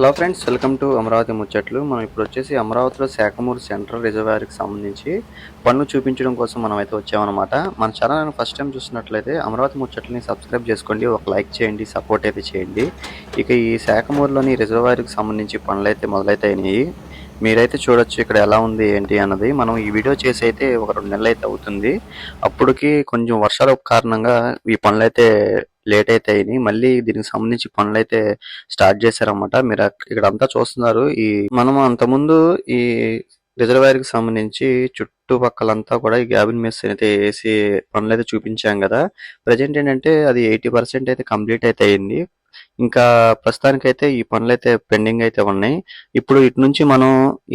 Hello friends welcome to Amaravati ముచ్చట్లు. మనం ఇప్పుడు వచ్చేసి అమరావతిలో శాఖమూరు సెంట్రల్ రిజర్వాయర్కి సంబంధించి పన్ను చూపించడం కోసం మనం అయితే వచ్చామన్నమాట. మన ఛానల్ని ఫస్ట్ టైం చూసినట్లయితే అమరావతి ముచ్చట్లని సబ్స్క్రైబ్ చేసుకోండి ఒక లైక్ చేయండి సపోర్ట్ అయితే చేయండి. ఇక ఈ శాఖమూరులోని రిజర్వాయర్కి సంబంధించి పనులు అయితే మొదలైతాయినాయి మీరైతే చూడొచ్చు ఇక్కడ ఎలా ఉంది ఏంటి అన్నది. మనం ఈ వీడియో చేసి అయితే ఒక రెండు నెలలు అయితే అవుతుంది. అప్పటికి కొంచెం వర్షాల కారణంగా ఈ పనులు అయితే లేట్ అయితే అయినాయి. మళ్ళీ దీనికి సంబంధించి పనులు అయితే స్టార్ట్ చేశారన్నమాట. మీరు ఇక్కడ అంతా చూస్తున్నారు. ఈ మనం అంతకుముందు ఈ రిజర్వాయర్కి సంబంధించి చుట్టుపక్కలంతా కూడా ఈ గ్యాబిన్ మెస్ అయితే వేసి పనులు అయితే చూపించాం కదా. ప్రజెంట్ ఏంటంటే అది ఎయిటీ పర్సెంట్ అయితే కంప్లీట్ అయితే అయింది. ఇంకా ప్రస్తుతానికైతే ఈ పనులు అయితే పెండింగ్ అయితే ఉన్నాయి. ఇప్పుడు ఇటు నుంచి మనం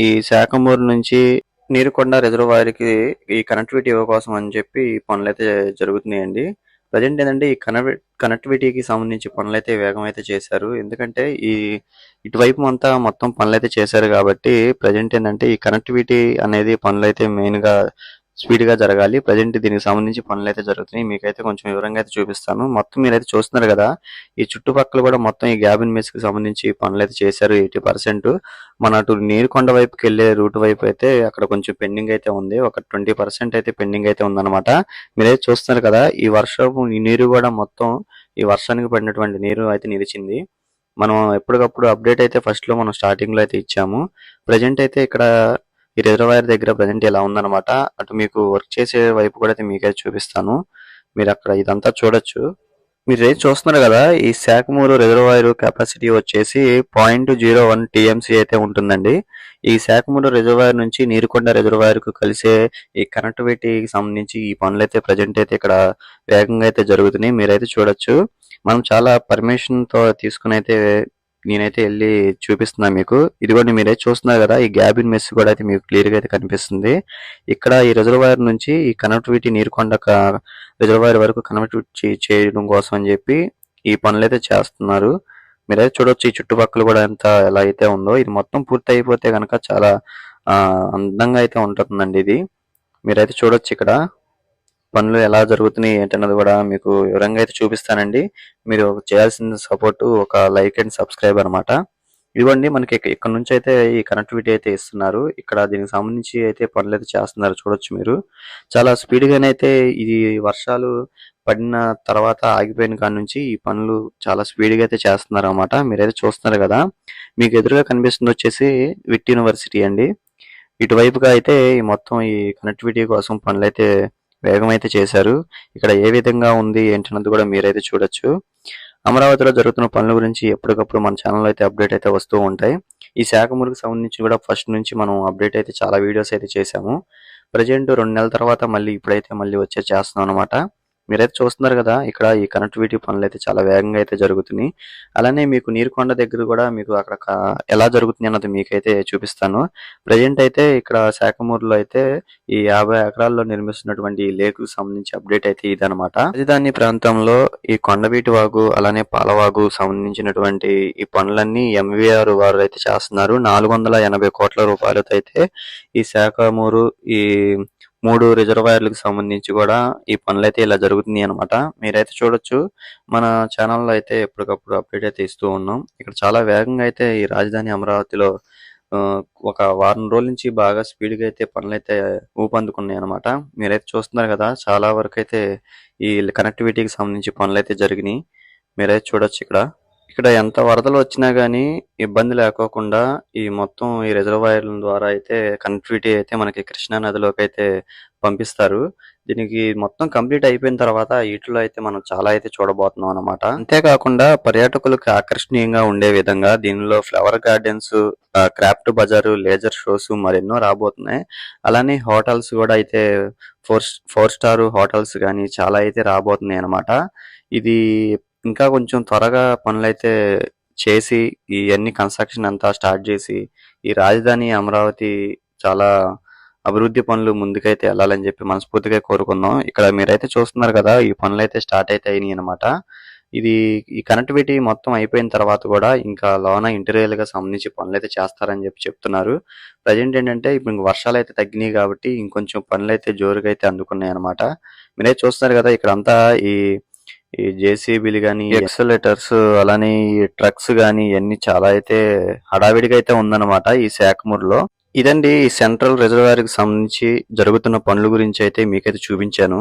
ఈ శాఖమూరు నుంచి నీరుకొండ రిజర్వాయర్కి ఈ కనెక్టివిటీ కోసం అని చెప్పి ఈ పనులు అయితే జరుగుతున్నాయండి. ప్రజెంట్ ఏంటంటే ఈ కనెక్టి కనెక్టివిటీకి సంబంధించి పనులు అయితే వేగం అయితే చేశారు. ఎందుకంటే ఈ ఇటువైపు అంతా మొత్తం పనులు అయితే చేశారు కాబట్టి ప్రజెంట్ ఏంటంటే ఈ కనెక్టివిటీ అనేది పనులు అయితే మెయిన్ స్పీడ్గా స్పీడ్గా జరగాలి. ప్రజెంట్ దీనికి సంబంధించి పనులు అయితే జరుగుతున్నాయి. మీకైతే కొంచెం వివరంగా అయితే చూపిస్తాను. మొత్తం మీరైతే చూస్తున్నారు కదా ఈ చుట్టుపక్కల కూడా మొత్తం ఈ గ్యాబిన్ మెస్కి సంబంధించి పనులు అయితే చేశారు ఎయిటీ పర్సెంట్. మన అటు నీరుకొండ వైపుకి వెళ్ళే రూట్ వైపు అయితే అక్కడ కొంచెం పెండింగ్ అయితే ఉంది. ఒక ట్వంటీ పర్సెంట్ అయితే పెండింగ్ అయితే ఉందన్నమాట. మీరైతే చూస్తున్నారు కదా ఈ వర్షం ఈ నీరు కూడా మొత్తం ఈ వర్షానికి పడినటువంటి నీరు అయితే నిలిచింది. మనం ఎప్పటికప్పుడు అప్డేట్ అయితే ఫస్ట్లో మనం స్టార్టింగ్లో అయితే ఇచ్చాము. ప్రజెంట్ అయితే ఇక్కడ ఈ రిజర్వాయర్ దగ్గర ప్రజెంట్ ఇలా ఉందన్నమాట. అటు మీకు వర్క్ చేసే వైపు కూడా అయితే మీకైతే చూపిస్తాను. మీరు అక్కడ ఇదంతా చూడొచ్చు. మీరు ఏది చూస్తున్నారు కదా ఈ శాఖమూరు రిజర్వాయర్ కెపాసిటీ వచ్చేసి పాయింట్ జీరో వన్ టీఎంసీ అయితే ఉంటుందండి. ఈ శాఖమూరు రిజర్వాయర్ నుంచి నీరుకొండ రిజర్వాయర్కు కలిసే ఈ కనెక్టివిటీకి సంబంధించి ఈ పనులు అయితే ప్రజెంట్ అయితే ఇక్కడ వేగంగా అయితే జరుగుతున్నాయి. మీరైతే చూడొచ్చు. మనం చాలా పర్మిషన్తో తీసుకుని అయితే నేనైతే వెళ్ళి చూపిస్తున్నా మీకు. ఇదిగోండి మీరైతే చూస్తున్నారు కదా ఈ గ్యాబిన్ మెస్ కూడా అయితే మీకు క్లియర్గా అయితే కనిపిస్తుంది. ఇక్కడ ఈ రిజర్వాయర్ నుంచి ఈ కనెక్టివిటీ నీరుకొండ రిజర్వాయర్ వరకు కనెక్టివిటీ చేయడం కోసం అని చెప్పి ఈ పనులు అయితే చేస్తున్నారు. మీరైతే చూడొచ్చు ఈ చుట్టుపక్కల కూడా ఎంత ఎలా అయితే ఉందో. ఇది మొత్తం పూర్తి అయిపోతే కనుక చాలా ఆ, అందంగా అయితే ఉంటుందండి ఇది. మీరైతే చూడొచ్చు ఇక్కడ. పనులు ఎలా జరుగుతున్నాయి ఏంటన్నది కూడా మీకు వివరంగా అయితే చూపిస్తానండి. మీరు చేయాల్సిన సపోర్ట్ ఒక లైక్ అండ్ సబ్స్క్రైబ్ అనమాట ఇదిగోండి మనకి ఇక్కడ నుంచి అయితే ఈ కనెక్టివిటీ అయితే ఇస్తున్నారు. ఇక్కడ దీనికి సంబంధించి అయితే పనులు అయితే చేస్తున్నారు చూడొచ్చు మీరు. చాలా స్పీడ్గానే అయితే ఇది వర్షాలు పడిన తర్వాత ఆగిపోయిన కాడ నుంచి ఈ పనులు చాలా స్పీడ్గా అయితే చేస్తున్నారు అనమాట మీరైతే చూస్తున్నారు కదా మీకు ఎదురుగా కనిపిస్తుంది వచ్చేసి విట్ యూనివర్సిటీ అండి. ఇటువైపుగా అయితే ఈ మొత్తం ఈ కనెక్టివిటీ కోసం పనులు అయితే వేగం అయితే చేశారు. ఇక్కడ ఏ విధంగా ఉంది ఏంటన్నది కూడా మీరైతే చూడొచ్చు. అమరావతిలో జరుగుతున్న పనుల గురించి ఎప్పటికప్పుడు మన ఛానల్ అయితే అప్డేట్ అయితే వస్తూ ఉంటాయి. ఈ శాఖమూరుకు సంబంధించి కూడా ఫస్ట్ నుంచి మనం అప్డేట్ అయితే చాలా వీడియోస్ అయితే చేశాము. ప్రజెంట్ రెండు నెలల తర్వాత మళ్ళీ ఇప్పుడైతే మళ్ళీ వచ్చే చేస్తున్నాం అనమాట మీరైతే చూస్తున్నారు కదా ఇక్కడ ఈ కనెక్టివిటీ పనులు అయితే చాలా వేగంగా అయితే జరుగుతున్నాయి. అలానే మీకు నీరుకొండ దగ్గర కూడా మీకు అక్కడ ఎలా జరుగుతుంది అన్నది మీకైతే చూపిస్తాను. ప్రజెంట్ అయితే ఇక్కడ శాఖమూరులో అయితే ఈ యాభై ఎకరాల్లో నిర్మిస్తున్నటువంటి ఈ లేకు సంబంధించి అప్డేట్ అయితే ఇదనమాట రాజధాని ప్రాంతంలో ఈ కొండవీటి వాగు అలానే పాలవాగు సంబంధించినటువంటి ఈ పనులన్నీ ఎంవీఆర్ వారు అయితే చేస్తున్నారు. నాలుగు వందల ఎనభై కోట్ల రూపాయలతో అయితే ఈ శాఖమూరు ఈ మూడు రిజర్వాయర్లకు సంబంధించి కూడా ఈ పనులు అయితే ఇలా జరుగుతున్నాయి అనమాట మీరైతే చూడొచ్చు. మన ఛానల్లో అయితే ఎప్పటికప్పుడు అప్డేట్ అయితే ఇస్తూ ఉన్నాం. ఇక్కడ చాలా వేగంగా అయితే ఈ రాజధాని అమరావతిలో ఒక వారం రోజుల నుంచి బాగా స్పీడ్గా అయితే పనులు అయితే ఊపందుకున్నాయి అనమాట మీరైతే చూస్తున్నారు కదా చాలా వరకు అయితే ఈ కనెక్టివిటీకి సంబంధించి పనులు అయితే జరిగినాయి. మీరైతే చూడొచ్చు ఇక్కడ. ఇక్కడ ఎంత వరదలు వచ్చినా కానీ ఇబ్బంది లేకోకుండా ఈ మొత్తం ఈ రిజర్వాయర్ల ద్వారా అయితే కనెక్టివిటీ అయితే మనకి కృష్ణా నదిలోకి అయితే పంపిస్తారు. దీనికి మొత్తం కంప్లీట్ అయిపోయిన తర్వాత వీటిలో అయితే మనం చాలా అయితే చూడబోతున్నాం అనమాట అంతేకాకుండా పర్యాటకులకు ఆకర్షణీయంగా ఉండే విధంగా దీనిలో ఫ్లవర్ గార్డెన్స్ క్రాఫ్ట్ బజారు లేజర్ షోస్ మరెన్నో రాబోతున్నాయి. అలానే హోటల్స్ కూడా అయితే ఫోర్ ఫోర్ స్టార్ హోటల్స్ కానీ చాలా అయితే రాబోతున్నాయి అన్నమాట. ఇది ఇంకా కొంచెం త్వరగా పనులైతే చేసి ఇవన్నీ కన్స్ట్రక్షన్ అంతా స్టార్ట్ చేసి ఈ రాజధాని అమరావతి చాలా అభివృద్ధి పనులు ముందుకైతే వెళ్ళాలని చెప్పి మనస్ఫూర్తిగా కోరుకుందాం ఇక్కడ మీరైతే చూస్తున్నారు కదా ఈ పనులు అయితే స్టార్ట్ అయితే అయినాయి అనమాట ఇది ఈ కనెక్టివిటీ మొత్తం అయిపోయిన తర్వాత కూడా ఇంకా లోన ఇంటీరియర్గా సంబంధించి పనులు అయితే చేస్తారని చెప్పి చెప్తున్నారు. ప్రజెంట్ ఏంటంటే ఇప్పుడు ఇంక వర్షాలు అయితే తగ్గినాయి కాబట్టి ఇంకొంచెం పనులు అయితే జోరుగా అయితే అందుకున్నాయి అనమాట మీరైతే చూస్తున్నారు కదా ఇక్కడంతా ఈ ఈ జేసీబీలు కానీ ఎక్సలేటర్స్ అలానే ఈ ట్రక్స్ కానీ ఇవన్నీ చాలా అయితే హడావిడిగా అయితే ఉందన్నమాట ఈ శాఖమూరులో. ఇదండి ఈ సెంట్రల్ రిజర్వాయర్కి సంబంధించి జరుగుతున్న పనుల గురించి అయితే మీకైతే చూపించాను.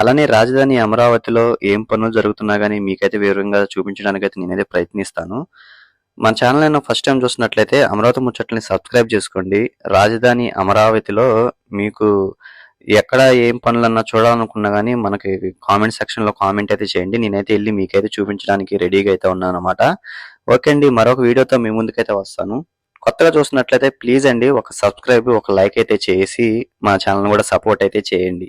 అలానే రాజధాని అమరావతిలో ఏం పనులు జరుగుతున్నా కానీ మీకైతే వివరంగా చూపించడానికి అయితే నేనైతే ప్రయత్నిస్తాను. మన ఛానల్ అయినా ఫస్ట్ టైం చూసినట్లయితే అమరావతి ముచ్చట్లని సబ్స్క్రైబ్ చేసుకోండి. రాజధాని అమరావతిలో మీకు ఎక్కడ ఏం పనులన్నా చూడాలనుకున్నా కానీ మనకి కామెంట్ సెక్షన్లో కామెంట్ అయితే చేయండి. నేనైతే వెళ్ళి మీకైతే చూపించడానికి రెడీగా అయితే ఉన్నాను అనమాట ఓకే అండి మరొక వీడియోతో మీ ముందుకైతే వస్తాను. కొత్తగా చూసినట్లయితే ప్లీజ్ అండి ఒక సబ్స్క్రైబ్ ఒక లైక్ అయితే చేసి మా ఛానల్ కూడా సపోర్ట్ అయితే చేయండి.